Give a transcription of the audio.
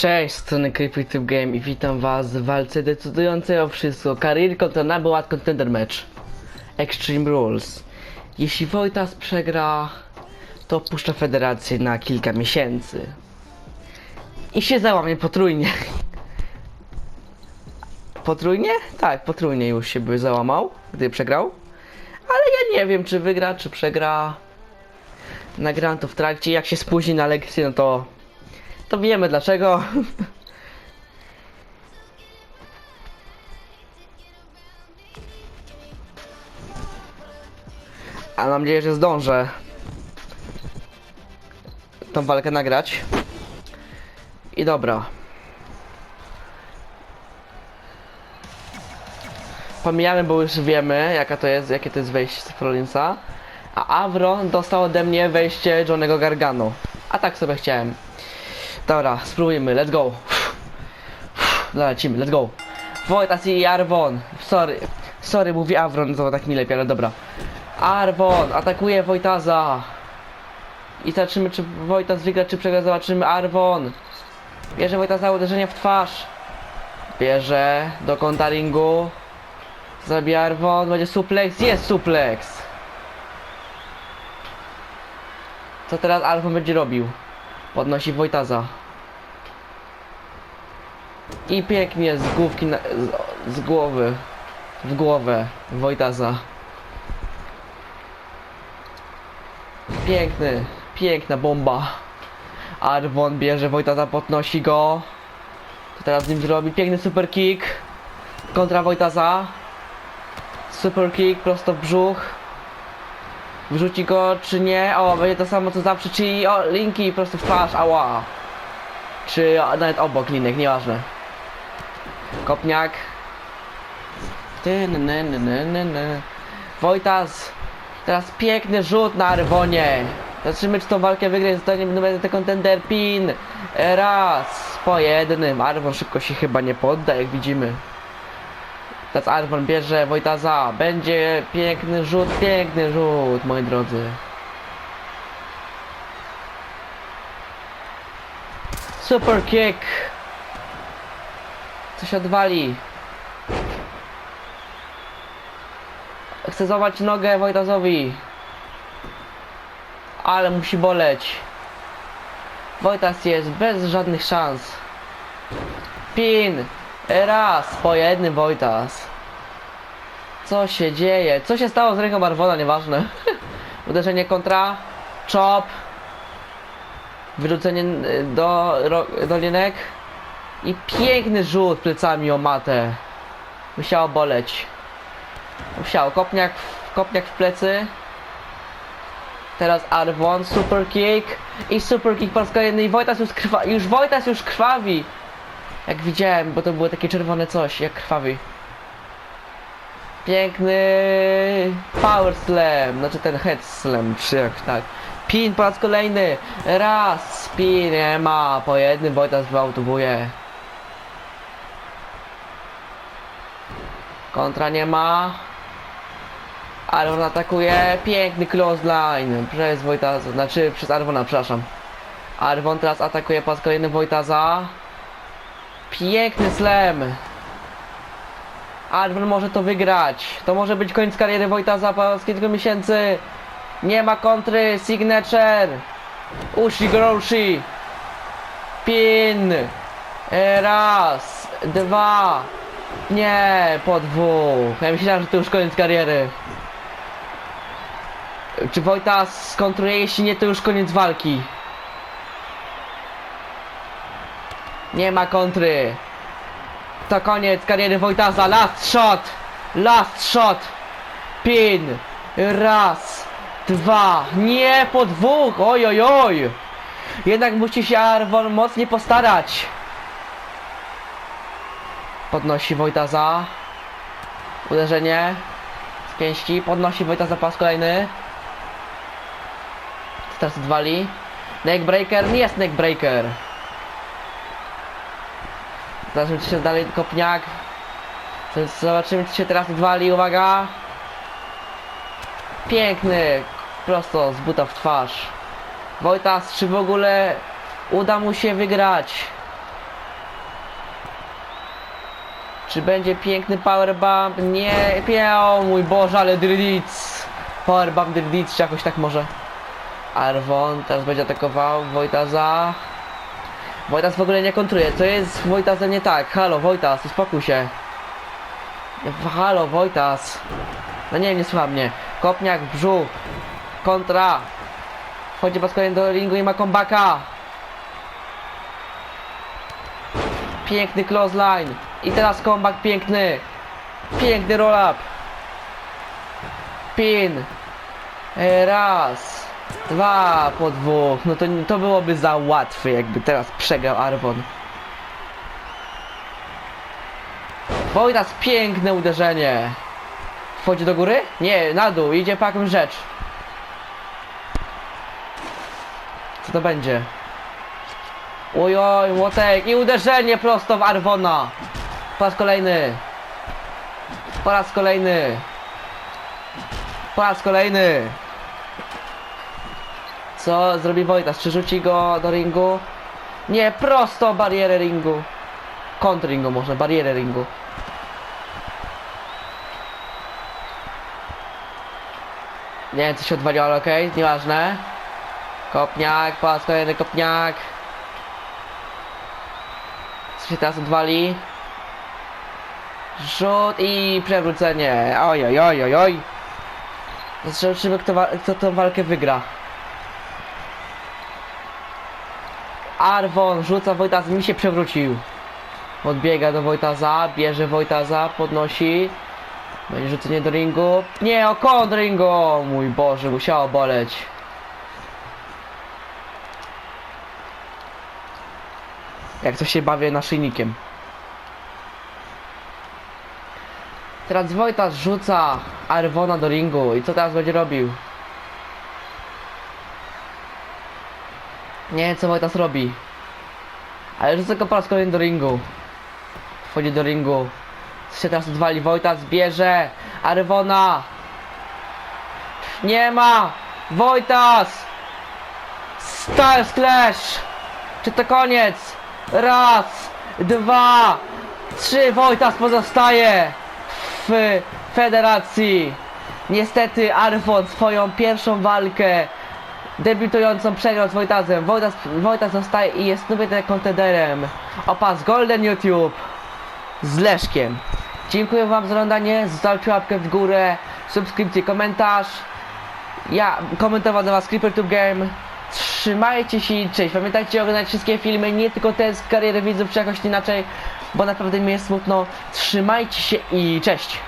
Cześć, z strony CreepyTube Game i witam was w walce decydującej o wszystko. Career kontra Number One Contender Match. Extreme Rules. Jeśli Wojtas przegra, to opuszcza federację na kilka miesięcy. I się załamie potrójnie. Potrójnie? Tak, potrójnie już się by załamał, gdy przegrał. Ale ja nie wiem, czy wygra, czy przegra. Nagram to w trakcie. Jak się spóźni na lekcję, no to to wiemy dlaczego. A mam nadzieję, że zdążę tą walkę nagrać. I dobra. Pomijamy, bo już wiemy, jaka to jest, jakie to jest wejście z Rollinsa. A Avron dostał ode mnie wejście Johnego Gargano. A tak sobie chciałem. Dobra, spróbujmy, let's go. Dobra, lecimy, let's go. Wojtas i Arwon. Sorry, sorry, mówi Avron, to tak mi lepiej, ale dobra. Arwon atakuje Wojtaza. I zobaczymy, czy Wojtas wygra, czy przegra, zobaczymy. Arwon. Bierze Wojtaza uderzenie w twarz. Bierze do kąta ringu. Zabija Arwon, będzie suplex, jest suplex. Co teraz Arwon będzie robił? Podnosi Wojtaza. I pięknie z główki na, z, z głowy. W głowę Wojtaza. Piękny, piękna bomba. Arwon bierze Wojtaza, podnosi go. Co teraz z nim zrobi? Piękny super kick. Kontra Wojtaza. Super kick prosto w brzuch. Wrzuci go czy nie? O, będzie to samo co zawsze, czyli o, linki prosto w twarz, ała. Czy o, nawet obok linek, nieważne. Kopniak. Ty, n, n, n, n, n. Wojtas. Teraz piękny rzut na Arwonie. Zobaczymy czy tą walkę wygra zostanie numer kontender pin. Raz. Po jednym. Arwon szybko się chyba nie podda, jak widzimy. Teraz Arwon bierze Wojtaza. Będzie piękny rzut, piękny rzut, moi drodzy. Super kick. Coś odwali. Chcę zobaczyć nogę Wojtazowi. Ale musi boleć. Wojtas jest bez żadnych szans. Pin. Raz. Po jednym Wojtas. Co się dzieje? Co się stało z ręką Arwona? Nieważne. Uderzenie kontra. Chop. Wyrzucenie y, do, do linek. I piękny rzut plecami o matę. Musiało boleć. Musiało. Kopniak, kopniak w plecy. Teraz Arwon, super kick i super kick po raz i Wojtas już krwa, już Wojtas już krwawi. Jak widziałem, bo to było takie czerwone coś, jak krwawi. Piękny power slam, znaczy ten head slam, czy jak tak. Pin po raz kolejny, raz, pin, nie ma, po jednym Wojtas wyautowuje. Kontra nie ma. Arwon atakuje, piękny clothesline przez Wojtaza, znaczy przez Arwona, przepraszam. Arwon teraz atakuje po raz kolejny Wojtaza. Piękny slam. Arwon może to wygrać. To może być koniec kariery Wojtaza po kilku miesięcy. Nie ma kontry, signature. Ushi Groshi. Pin. Raz, dwa. Nie, po dwóch. Ja myślałem, że to już koniec kariery. Czy Wojtas skontruje? Jeśli nie, to już koniec walki. Nie ma kontry. To koniec kariery Wojtasa. Last shot. Last shot. Pin. Raz. Dwa. Nie, po dwóch. Oj, oj, oj. Jednak musi się Arwon mocniej postarać. Podnosi Wojtasa. Uderzenie. Z pięści. Podnosi Wojtasa po raz kolejny. Teraz odwali. Neckbreaker. Nie jest neckbreaker. Zobaczymy czy się dalej kopniak. Zobaczymy czy się teraz odwali, uwaga. Piękny, prosto z buta w twarz. Wojtas, czy w ogóle uda mu się wygrać? Czy będzie piękny powerbump? Nie, nie, o mój Boże, ale Drydic. Powerbump Drydic, czy jakoś tak może? Arwon teraz będzie atakował Wojtaza. Wojtas w ogóle nie kontruje. Co jest z nie tak? Halo, Wojtas, uspokój się. Halo, Wojtas. No nie nie słucha mnie. Kopniak brzuch. Kontra. Wchodzi kolejny do ringu i ma kombaka. Piękny close line. I teraz comeback piękny. Piękny roll up. Pin. Raz. Dwa po dwóch. No to, to byłoby za łatwe, jakby teraz przegrał Arwon. Wojtas, piękne uderzenie. Wchodzi do góry? Nie, na dół. Idzie jakąś rzecz. Co to będzie? Ojoj, młotek i uderzenie prosto w Arwona. Po raz kolejny. Po raz kolejny. Po raz kolejny. Co zrobi Wojtas? Czy rzuci go do ringu? Nie, prosto barierę ringu. Kąt ringu może, barierę ringu. Nie wiem, co się odwaliło, ale okej, nieważne. Kopniak, po raz kolejny kopniak. Co się teraz odwali? Rzut i przewrócenie. Oj, oj, oj, oj, oj. Zobaczymy, kto, kto tą walkę wygra. Arwon rzuca Wojtas, mi się przewrócił. Odbiega do Wojtaza, bierze Wojtaza, podnosi. Będzie rzucenie do ringu. Nie, o kąt ringu! Mój Boże, musiało boleć. Jak to się bawię naszyjnikiem. Teraz Wojtas rzuca Arwona do ringu. I co teraz będzie robił? Nie wiem co Wojtas robi. Ale rzuca go po raz kolejny do ringu. Wchodzi do ringu. Co się teraz odwali? Wojtas bierze Arwona. Nie ma! Wojtas! Star Clash! Czy to koniec? Raz, dwa, trzy. Wojtas pozostaje w federacji. Niestety Arwon swoją pierwszą walkę debiutującą przegrał z Wojtasem. Wojtas, Wojtas zostaje i jest nowym kontenderem. Opas Golden YouTube z Leszkiem. Dziękuję wam za oglądanie, zostawcie łapkę w górę, subskrypcję, komentarz. Ja komentował do was CreeperTube Game. Trzymajcie się i cześć. Pamiętajcie oglądać wszystkie filmy, nie tylko te z kariery widzów, czy jakoś inaczej, bo naprawdę mi jest smutno. Trzymajcie się i cześć.